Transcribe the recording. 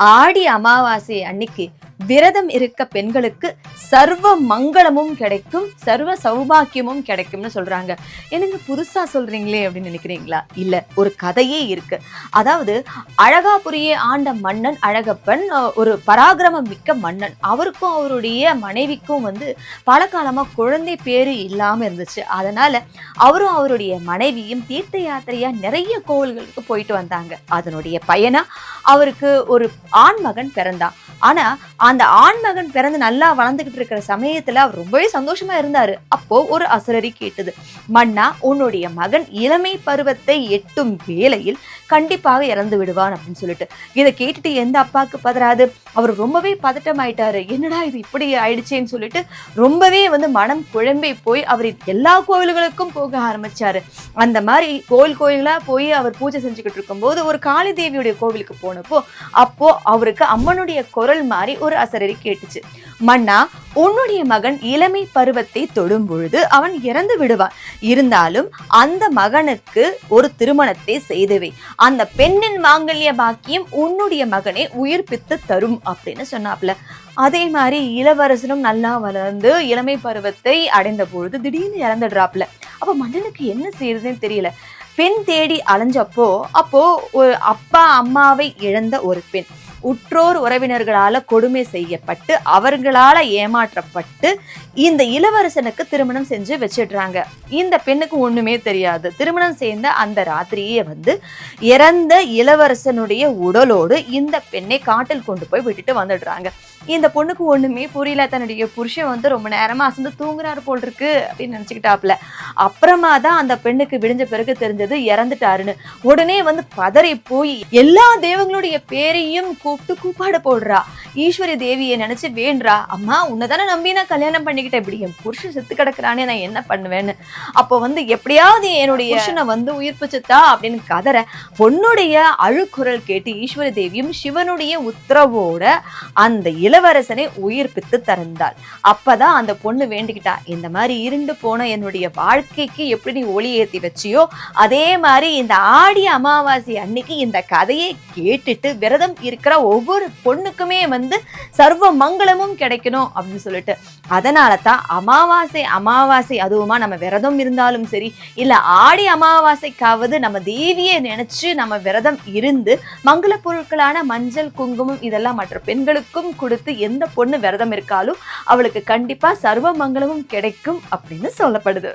ஆடி அமாவாசை அன்னைக்கு விரதம் இருக்க பெண்களுக்கு சர்வ மங்களமும் கிடைக்கும் சர்வ சௌபாக்கியமும் கிடைக்கும்னு சொல்றாங்க. என்னங்க புதுசா சொல்றீங்களே அப்படின்னு நினைக்கிறீங்களா? இல்ல ஒரு கதையே இருக்கு. அதாவது அழகாபுரியை ஆண்ட மன்னன் அழகப்பன் ஒரு பராக்கிரமம் மிக்க மன்னன். அவருக்கும் அவருடைய மனைவிக்கும் வந்து பல காலமா குழந்தை பேரு இல்லாம இருந்துச்சு. அதனால அவரும் அவருடைய மனைவியும் தீர்த்த யாத்திரையா நிறைய கோவில்களுக்கு போயிட்டு வந்தாங்க. அதனுடைய பயனா அவருக்கு ஒரு ஆண் மகன் பிறந்தான். ஆனா அந்த ஆண் மகன் பிறந்து நல்லா வளர்ந்துகிட்டு இருக்கிற சமயத்துல அவர் ரொம்பவே சந்தோஷமா இருந்தாரு. அப்போ ஒரு அசுரரி கேட்டது. மன்னா உன்னுடைய மகன் இளமை பருவத்தை எட்டும் வேளையில் கண்டிப்பாக இறந்து விடுவான் அப்படின்னு சொல்லிட்டு. இதை கேட்டுட்டு எந்த அப்பாவுக்கு பதறாது? அவர் ரொம்பவே பதட்டமாயிட்டாரு. என்னடா இது இப்படி ஆயிடுச்சேன்னு சொல்லிட்டு ரொம்பவே வந்து மனம் குழம்பி போய் அவர் எல்லா கோவில்களுக்கும் போக ஆரம்பிச்சாரு. அந்த மாதிரி கோயில் கோயிலா போய் அவர் பூஜை செஞ்சுக்கிட்டு இருக்கும்போது ஒரு காளி தேவியுடைய கோவிலுக்கு போனப்போ அப்போ அவருக்கு அம்மனுடைய குரல் மாதிரி ஒரு அசரறி கேட்டுச்சு. மன்னா உன்னுடைய மகன் இளமை பருவத்தை தொடும் பொழுது அவன் இறந்து விடுவான். இருந்தாலும் அந்த மகனுக்கு ஒரு திருமணத்தை செய்துவை. அந்த பெண்ணின் மாங்கல்ய பாக்கியம் உன்னுடைய மகனை உயிர்ப்பித்து தரும் அப்படின்னு சொன்னாப்ல. அதே மாதிரி இளவரசனும் நல்லா வளர்ந்து இளமை பருவத்தை அடைந்த பொழுது திடீர்னு இறந்துடுறாப்ல. அப்ப மன்னனுக்கு என்ன செய்யறதுன்னு தெரியல. பெண் தேடி அலைஞ்சப்போ அப்போ ஒரு அப்பா அம்மாவை இழந்த ஒரு பெண். உற்றோர் உறவினர்களால கொடுமை செய்யப்பட்டு அவர்களால ஏமாற்றப்பட்டு இந்த இளவரசனுக்கு திருமணம் செஞ்சு வச்சிடுறாங்க. இந்த பெண்ணுக்கு ஒண்ணுமே தெரியாது. திருமணம் செய்த அந்த ராத்திரியே வந்து இறந்த இளவரசனுடைய உடலோடு இந்த பெண்ணை காட்டில் கொண்டு போய் விட்டுட்டு வந்துடுறாங்க. இந்த பொண்ணுக்கு ஒண்ணுமே புரியல. தன்னுடைய புருஷன் வந்து ரொம்ப நேரமா அசந்து தூங்குறாரு போல் இருக்கு அப்படின்னு நினைச்சுக்கிட்டாப்ல அப்புறமா தான் அந்த பெண்ணுக்கு விடிஞ்ச பிறகு தெரிஞ்சது இறந்துட்டாருன்னு. உடனே வந்து பதறி போய் எல்லா தெய்வங்களுடைய பேரையும் கூப்பிட்டு கூப்பாட போடுறா. ஈஸ்வரி தேவியை நினைச்சு வேண்டா அம்மா உன்னதானே நம்பி நான் கல்யாணம் பண்ணிக்கிட்டேன். இப்படி என் புருஷன் செத்து கிடக்குறானே நான் என்ன பண்ணுவேன்னு. அப்போ வந்து எப்படியாவது என்னுடைய புருஷனை வந்து உயிர்ப்பிச்சுத்தா அப்படின்னு கதற பொண்ணுடைய அழுக்குரல் கேட்டு ஈஸ்வரி தேவியும் சிவனுடைய உத்தரவோட அந்த இளவரசனை உயிர்ப்பித்து தந்தாள் அப்பதான் அந்த பொண்ணு வேண்டிக்கிட்டா இந்த மாதிரி இருண்டு போன என்னுடைய வாழ்க்கைக்கு எப்படி நீ ஒளி ஏத்தி வச்சியோ அதே மாதிரி இந்த ஆடி அமாவாசை அன்னைக்கு இந்த கதையை கேட்டுட்டு விரதம் இருக்கிற ஒவ்வொரு பொண்ணுக்குமே வந்து சர்வ மங்களமும் கிடைக்கணும் அப்படின்னு சொல்லிட்டு. அதனால தான் அமாவாசை அமாவாசை அதுவுமா நம்ம விரதம் இருந்தாலும் சரி இல்ல ஆடி அமாவாசைக்காவது நம்ம தேவியை நினைச்சு நம்ம விரதம் இருந்து மங்கள பொருட்களான மஞ்சள் குங்குமம் இதெல்லாம் மற்ற பெண்களுக்கும் கொடுத்து எந்த பொண்ணு விரதம் இருக்காலும் அவளுக்கு கண்டிப்பா சர்வ மங்களமும் கிடைக்கும் அப்படின்னு சொல்லப்படுது.